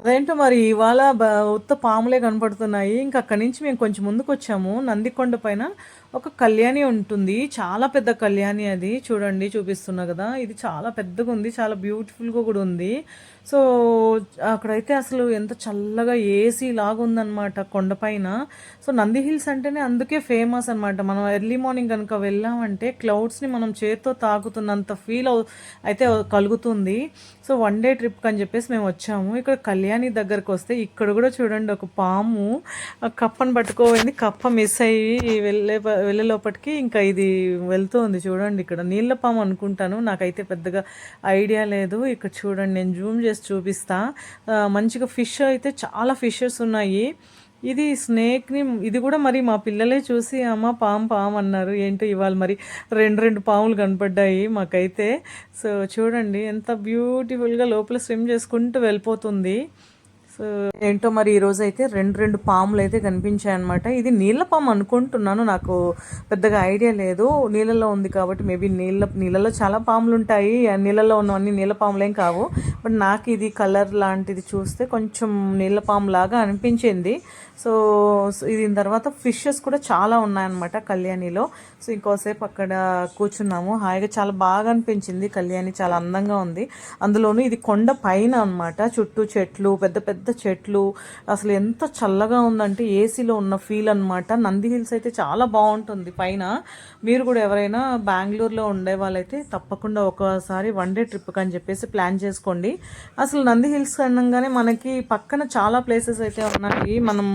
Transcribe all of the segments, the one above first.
అదేంటో మరి ఇవాళ ఉత్త పాములే కనపడుతున్నాయి. ఇంకా అక్కడి నుంచి మేము కొంచెం ముందుకు వచ్చాము నందికొండ పైన ఒక కళ్యాణి ఉంటుంది. చాలా పెద్ద కళ్యాణి అది. చూడండి చూపిస్తున్నా కదా ఇది చాలా పెద్దగుంది. చాలా బ్యూటిఫుల్‌గా కూడా ఉంది. సో, అక్కడైతే అసలు ఎంత చల్లగా ఏసీ లాగుందనమాట కొండపైన. సో, నంది హిల్స్ అంటేనే అందుకే ఫేమస్ అనమాట. మనం ఎర్లీ మార్నింగ్ కనుక వెళ్ళామంటే క్లౌడ్స్‌ని మనం చేత్తో తాకుతున్నంత ఫీల్ అవు అయితే కలుగుతుంది. సో, వన్ డే ట్రిప్‌కని చెప్పేసి మేము వచ్చాము. ఇక్కడ కళ్యాణి బిర్యానీ దగ్గరకొస్తే ఇక్కడ కూడా చూడండి ఒక పాము కప్పను పట్టుకోబోయింది. కప్ప మిస్ అయ్యి వెళ్ళే వెళ్ళే లోపటికి ఇంకా ఇది వెళ్తూ ఉంది చూడండి ఇక్కడ. నీళ్ళ పాము అనుకుంటాను. నాకైతే పెద్దగా ఐడియా లేదు. ఇక్కడ చూడండి నేను జూమ్ చేసి చూపిస్తా. మంచిగా ఫిష్ అయితే చాలా ఫిషెస్ ఉన్నాయి. ఇది స్నేక్‌ని ఇది కూడా మరి మా పిల్లలే చూసి అమ్మ పాము పాము అన్నారు. ఏంటో ఇవాళ మరి 2, 2 పాములు కనపడ్డాయి మాకైతే. సో, చూడండి ఎంత బ్యూటిఫుల్‌గా లోపల స్విమ్ చేసుకుంటూ వెళ్ళిపోతుంది. సో, ఏంటో మరి ఈరోజైతే 2, 2 పాములైతే కనిపించాయన్నమాట. ఇది నీళ్ళ పాము అనుకుంటున్నాను. నాకు పెద్దగా ఐడియా లేదు. నీళ్ళలో ఉంది కాబట్టి మేబీ నీళ్ళ నీళ్ళలో చాలా పాములు ఉంటాయి నీళ్ళలో ఉన్నవన్నీ నీళ్ళ పాములేం కావు. బట్ నాకు ఇది కలర్ లాంటిది చూస్తే కొంచెం నీళ్ళపాము లాగా అనిపించింది. సో, దీని తర్వాత ఫిషెస్ కూడా చాలా ఉన్నాయన్నమాట కళ్యాణిలో. సో, ఇంకోసేపు అక్కడ కూర్చున్నాము. హాయిగా చాలా బాగా అనిపించింది కళ్యాణి. చాలా అందంగా ఉంది. అందులోనూ ఇది కొండ పైన అనమాట. చుట్టూ చెట్లు పెద్ద పెద్ద చెట్లు అసలు ఎంత చల్లగా ఉందంటే ఏసీలో ఉన్న ఫీల్ అనమాట. నంది హిల్స్ అయితే చాలా బాగుంటుంది పైన. మీరు కూడా ఎవరైనా బెంగళూరులో ఉండే వాళ్ళైతే తప్పకుండా ఒకసారి వన్ డే ట్రిప్‌కని చెప్పేసి ప్లాన్ చేసుకోండి. అసలు నంది హిల్స్ అనగానే మనకి పక్కన చాలా ప్లేసెస్ అయితే ఉన్నాయి. మనం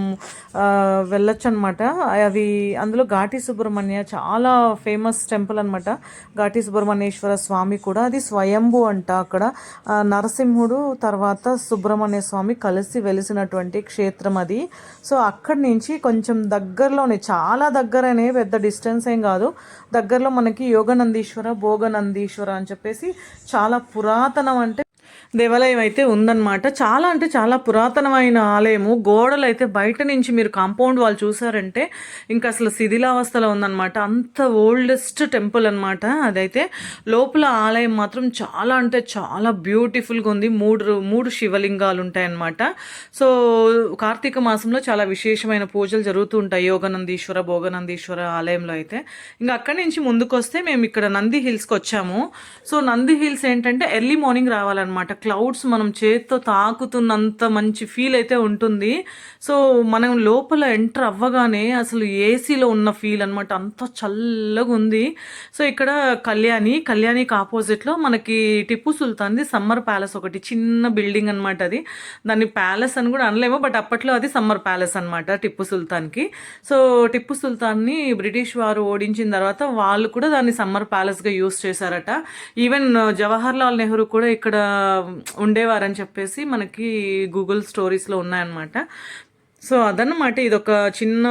వెళ్ళొచ్చు అనమాట అవి అందులో ఘాటి సుబ్రహ్మణ్య చాలా ఫేమస్ టెంపుల్ అనమాట. ఘాటి సుబ్రహ్మణ్యేశ్వర స్వామి కూడా అది స్వయంభూ అంట అక్కడ. నరసింహుడు తర్వాత సుబ్రహ్మణ్య స్వామి కలిసి వెలిసినటువంటి క్షేత్రం అది. సో, అక్కడి నుంచి కొంచెం దగ్గరలోనే చాలా దగ్గరనే పెద్ద డిస్టెన్స్ ఏం కాదు దగ్గరలో మనకి యోగనందీశ్వర, భోగనందీశ్వర అని చెప్పేసి చాలా పురాతనం అంటే దేవాలయం అయితే ఉందన్నమాట. చాలా అంటే చాలా పురాతనమైన ఆలయము. గోడలైతే బయట నుంచి మీరు కాంపౌండ్ వాళ్ళు చూసారంటే ఇంకా అసలు శిథిలావస్థలో ఉందన్నమాట. అంత ఓల్డెస్ట్ టెంపుల్ అనమాట అదైతే. లోపల ఆలయం మాత్రం చాలా అంటే చాలా బ్యూటిఫుల్‌గా ఉంది. మూడు మూడు శివలింగాలు ఉంటాయన్నమాట. సో, కార్తీక మాసంలో చాలా విశేషమైన పూజలు జరుగుతూ ఉంటాయి. యోగనందీశ్వర, భోగనందీశ్వర ఆలయంలో అయితే. ఇంకా అక్కడి నుంచి ముందుకొస్తే మేము ఇక్కడ నంది హిల్స్కి వచ్చాము సో, నంది హిల్స్ ఏంటంటే ఎర్లీ మార్నింగ్ రావాలన్నమాట. క్లౌడ్స్ మనం చేత్తో తాకుతున్నంత మంచి ఫీల్ అయితే ఉంటుంది. సో, మనం లోపల ఎంటర్ అవ్వగానే అసలు ఏసీలో ఉన్న ఫీల్ అనమాట. అంత చల్లగా ఉంది సో, ఇక్కడ కళ్యాణి, కళ్యాణికి ఆపోజిట్‌లో మనకి టిప్పు సుల్తాన్‌ది సమ్మర్ ప్యాలెస్ ఒకటి చిన్న బిల్డింగ్ అనమాట అది. దాన్ని ప్యాలెస్ అని కూడా అనలేము. బట్ అప్పట్లో అది సమ్మర్ ప్యాలెస్ అనమాట టిప్పు సుల్తాన్‌కి. సో, టిప్పు సుల్తాన్‌ని బ్రిటిష్ వారు ఓడించిన తర్వాత వాళ్ళు కూడా దాన్ని సమ్మర్ ప్యాలెస్‌గా యూజ్ చేశారట. ఈవెన్ జవహర్లాల్ నెహ్రూ కూడా ఇక్కడ ఉండేవారని చెప్పేసి మనకి గూగుల్ స్టోరీస్‌లో ఉన్నాయన్నమాట. సో, అదన్నమాట ఇదొక చిన్న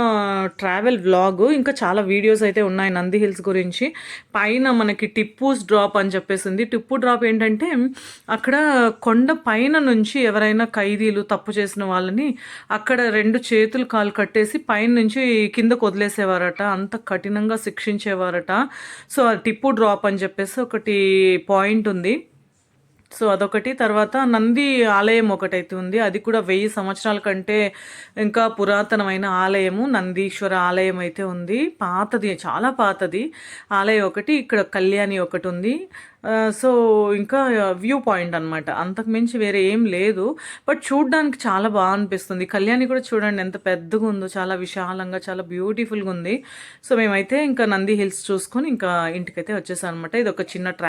ట్రావెల్ వ్లాగు. ఇంకా చాలా వీడియోస్ అయితే ఉన్నాయి నంది హిల్స్ గురించి. పైన మనకి టిప్పూస్ డ్రాప్ అని చెప్పేసి ఉంది. టిప్పు డ్రాప్ ఏంటంటే అక్కడ కొండ పైన నుంచి ఎవరైనా ఖైదీలు తప్పు చేసిన వాళ్ళని అక్కడ రెండు చేతులు, కాలు కట్టేసి పైనుంచి కిందకు వదిలేసేవారట. అంత కఠినంగా శిక్షించేవారట. సో, టిప్పు డ్రాప్ అని చెప్పేసి ఒకటి పాయింట్ ఉంది. సో, అదొకటి. తర్వాత నంది ఆలయం ఒకటైతే ఉంది. అది కూడా వెయ్యి సంవత్సరాల కంటే ఇంకా పురాతనమైన ఆలయము. నందీశ్వర ఆలయం అయితే ఉంది. పాతది చాలా పాతది. ఆలయం ఒకటి. ఇక్కడ కళ్యాణి ఒకటి ఉంది సో, ఇంకా వ్యూ పాయింట్ అనమాట. అంతకు మించి వేరే ఏం లేదు. బట్ చూడ్డానికి చాలా బాగా అనిపిస్తుంది. కళ్యాణి కూడా చూడండి ఎంత పెద్దగుందో. చాలా విశాలంగా చాలా బ్యూటిఫుల్‌గా ఉంది. సో, మేమైతే ఇంకా నంది హిల్స్ చూసుకొని ఇంకా ఇంటికైతే ఇది ఒక చిన్న ట్రా